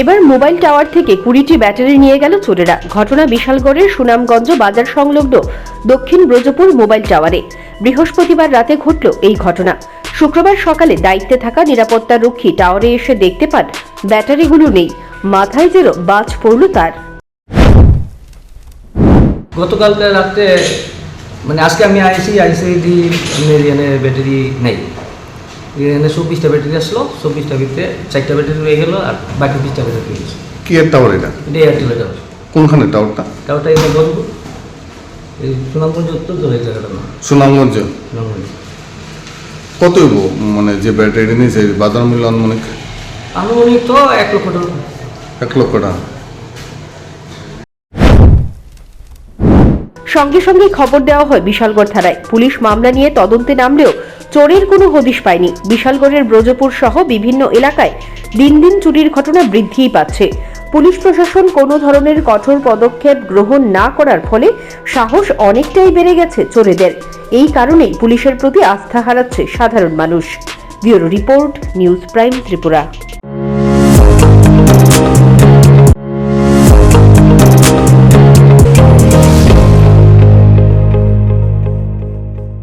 এবার mobile tower থেকে কুড়িটি ব্যাটারি নিয়ে গেল চোরেরা। ঘটনা বিশালগড়ের সুনামগঞ্জ বাজার সংলগ্ন দক্ষিণ ব্রজপুর মোবাইল টাওয়ারে। বৃহস্পতিবার রাতে ঘটল এই ঘটনা। শুক্রবার সকালে দায়িত্বে থাকা নিরাপত্তা রক্ষী টাওয়ারে এসে দেখতে পান, ব্যাটারিগুলো নেই। মাথায় যেন বাজ পড়ল তার। গতকালকে রাত্রে মানে আজকে আমি আইসি আইসি দি ব্যাটারি নেই। এখানে চব্বিশটা ব্যাটারি আসলো চব্বিশটা ভিতরে চারটা ব্যাটারি রয়ে গেলো আর বাকি বিশটা ব্যাটারি রয়ে গেছে। কি এর টাওয়ার এটা? এটা এয়ারটেলের টাওয়ার কোনখানে টাওয়ারটা টাওয়ারটা এখানে বলব এই সুনামগঞ্জ জায়গাটা না সুনামগঞ্জ? সুনামগঞ্জ। কত হইব মানে যে ব্যাটারি নিয়েছে বাজার মূল্য আনুমানিক? আনুমানিক তো এক লক্ষ টাকা। এক লক্ষ টাকা। সঙ্গে সঙ্গে খবর দেওয়া হয় বিশালগড় থানায়। পুলিশ মামলা নিয়ে তদন্তে নামলেও চোরের কোনো হদিশ পায়নি। বিশালগড়ের ব্রজপুর সহ বিভিন্ন এলাকায় দিন দিন চুরির ঘটনা বৃদ্ধিই পাচ্ছে। পুলিশ প্রশাসন কোনো ধরনের কঠোর পদক্ষেপ গ্রহণ না করার ফলে সাহস অনেকটাই বেড়ে গেছে চোরেদের। এই কারণেই পুলিশের প্রতি আস্থা হারাচ্ছে সাধারণ মানুষ। Bureau report, news prime Tripura.